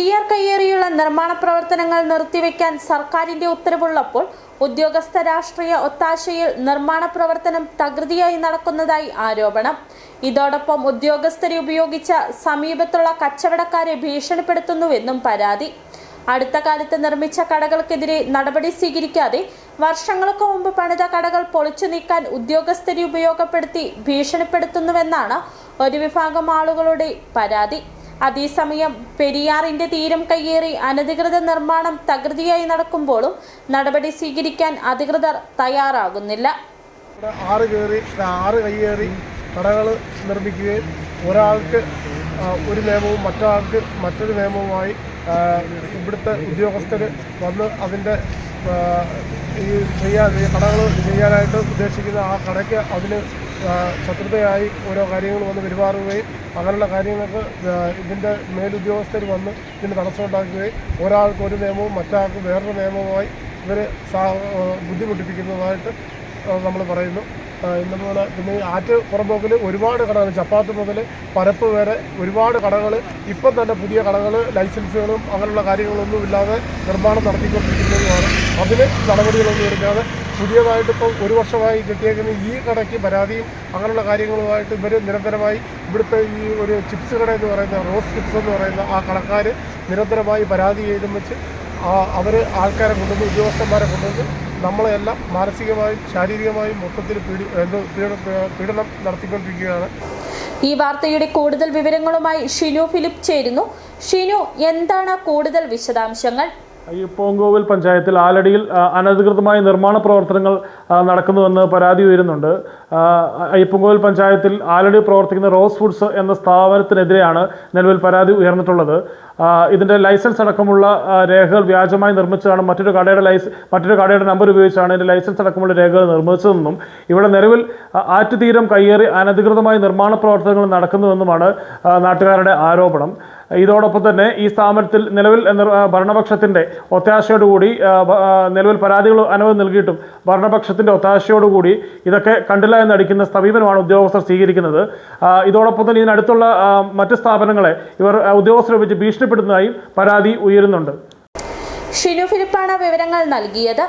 പെരിയാർ കയ്യേറിയുള്ള നിർമ്മാണ പ്രവർത്തനങ്ങൾ നിർത്തിവെക്കാൻ സർക്കാരിന്റെ ഉത്തരവുള്ളപ്പോൾ ഉദ്യോഗസ്ഥ രാഷ്ട്രീയ ഒത്താശയിൽ നിർമ്മാണ പ്രവർത്തനം തകൃതിയായി നടക്കുന്നതായി ആരോപണം. ഇതോടൊപ്പം ഉദ്യോഗസ്ഥരെ ഉപയോഗിച്ച സമീപത്തുള്ള കച്ചവടക്കാരെ ഭീഷണിപ്പെടുത്തുന്നുവെന്നും പരാതി. അടുത്ത കാലത്ത് നിർമ്മിച്ച കടകൾക്കെതിരെ നടപടി സ്വീകരിക്കാതെ വർഷങ്ങൾക്ക് മുമ്പ് പണിത കടകൾ പൊളിച്ചു നീക്കാൻ ഉദ്യോഗസ്ഥരെ ഉപയോഗപ്പെടുത്തി ഭീഷണിപ്പെടുത്തുന്നുവെന്നാണ് ഒരു വിഭാഗം ആളുകളുടെ പരാതി. അതേസമയം പെരിയാറിന്റെ തീരം കയ്യേറി അനധികൃത നിർമ്മാണം തകൃതിയായി നടക്കുമ്പോഴും നടപടി സ്വീകരിക്കാൻ അധികൃതർ തയ്യാറാകുന്നില്ല. ആറ് കയറി ആറ് കയ്യേറി കടകൾ നിർമ്മിക്കുകയും ഒരാൾക്ക് ഒരു നിയമവും മറ്റൊരാൾക്ക് മറ്റൊരു നിയമവുമായി ഇവിടുത്തെ ഉദ്യോഗസ്ഥർ വന്ന് അതിന്റെ ഈ ചെയ്യാൻ കടകൾ ചെയ്യാനായിട്ട് ഉദ്ദേശിക്കുന്ന ആ കടയ്ക്ക് അതിന് ശത്രുതയായി ഓരോ കാര്യങ്ങൾ വന്ന് പെരുമാറുകയും അങ്ങനെയുള്ള കാര്യങ്ങൾക്ക് ഇതിന്റെ മേലുദ്യോഗസ്ഥർ വന്ന് ഇതിന് തടസ്സമുണ്ടാക്കുകയും ഒരാൾക്ക് ഒരു നിയമവും മറ്റാൾക്ക് വേറൊരു നിയമവുമായി ഇവർ ബുദ്ധിമുട്ടിപ്പിക്കുന്നതായിട്ട് നമ്മൾ പറയുന്നു. ഇന്നുപോലെ പിന്നെ ആറ്റ് പുറമ്പോക്കിൽ ഒരുപാട് കടകൾ ചപ്പാത്ത് മുതൽ പരപ്പ് വരെ ഒരുപാട് കടകൾ ഇപ്പം തന്നെ പുതിയ കടകൾ ലൈസൻസുകളും അങ്ങനെയുള്ള കാര്യങ്ങളൊന്നും ഇല്ലാതെ നിർമ്മാണം നടത്തിക്കൊണ്ടിരിക്കുന്നതുമാണ്. അതിന് നടപടികളൊന്നും എടുക്കാതെ പുതിയതായിട്ട് ഇപ്പോൾ ഒരു വർഷമായി കിട്ടിയേക്കുന്ന ഈ കടയ്ക്ക് പരാതിയും അങ്ങനെയുള്ള കാര്യങ്ങളുമായിട്ട് ഇവർ നിരന്തരമായി ഇവിടുത്തെ ഈ ഒരു ചിപ്സ് കട എന്ന് പറയുന്ന റോസ് ചിപ്സ് എന്ന് പറയുന്ന ആ കടക്കാർ നിരന്തരമായി പരാതി ചെയ്തും വെച്ച് അവർ ആൾക്കാരെ കൊണ്ടുവന്ന് ഉദ്യോഗസ്ഥന്മാരെ കൊണ്ടുവന്ന് നമ്മളെല്ലാം മാനസികമായും ശാരീരികമായും മൊത്തത്തിൽ പീഡി പീഡനം നടത്തിക്കൊണ്ടിരിക്കുകയാണ്. ഈ വാർത്തയുടെ കൂടുതൽ വിവരങ്ങളുമായി ഷിനു ഫിലിപ്പ് ചേരുന്നു. ഷിനു എന്താണ് കൂടുതൽ വിശദാംശങ്ങൾ? അയ്യപ്പോങ്കോവിൽ പഞ്ചായത്തിൽ ആലടിയിൽ അനധികൃതമായ നിർമ്മാണ പ്രവർത്തനങ്ങൾ നടക്കുന്നുവെന്ന് പരാതി ഉയരുന്നുണ്ട്. ആ, അയ്യപ്പങ്കോവിൽ പഞ്ചായത്തിൽ ആലടി പ്രവർത്തിക്കുന്ന റോസ് ഫുഡ്സ് എന്ന സ്ഥാപനത്തിനെതിരെയാണ് നിലവിൽ പരാതി ഉയർന്നിട്ടുള്ളത്. ഇതിന്റെ ലൈസൻസ് അടക്കമുള്ള രേഖകൾ വ്യാജമായി നിർമ്മിച്ചതാണ്. മറ്റൊരു കടയുടെ ലൈസ് മറ്റൊരു കടയുടെ നമ്പർ ഉപയോഗിച്ചാണ് ഇതിന്റെ ലൈസൻസ് അടക്കമുള്ള രേഖകൾ നിർമ്മിച്ചതെന്നും ഇവിടെ നിലവിൽ ആറ്റുതീരം കയ്യേറി അനധികൃതമായ നിർമ്മാണ പ്രവർത്തനങ്ങൾ നടക്കുന്നുവെന്നുമാണ് നാട്ടുകാരുടെ ആരോപണം. ഇതോടൊപ്പം തന്നെ ഈ സ്ഥാപനത്തിൽ നിലവിൽ ഭരണപക്ഷത്തിന്റെ ഒത്താശയോടുകൂടി നിലവിൽ പരാതികൾ അനവധി നൽകിയിട്ടും ഭരണപക്ഷത്തിന്റെ ഒത്താശയോടുകൂടി ഇതൊക്കെ കണ്ടില്ല എന്നടിക്കുന്ന സമീപനമാണ് ഉദ്യോഗസ്ഥർ സ്വീകരിക്കുന്നത്. ഇതോടൊപ്പം തന്നെ ഇതിനടുത്തുള്ള മറ്റ് സ്ഥാപനങ്ങളെ ഇവർ ഉദ്യോഗസ്ഥരെ വെച്ച് ഭീഷണിപ്പെടുന്നതായും പരാതി ഉയരുന്നുണ്ട്. ഷിനു ഫിലിപ്പാണ് വിവരങ്ങൾ നൽകിയത്.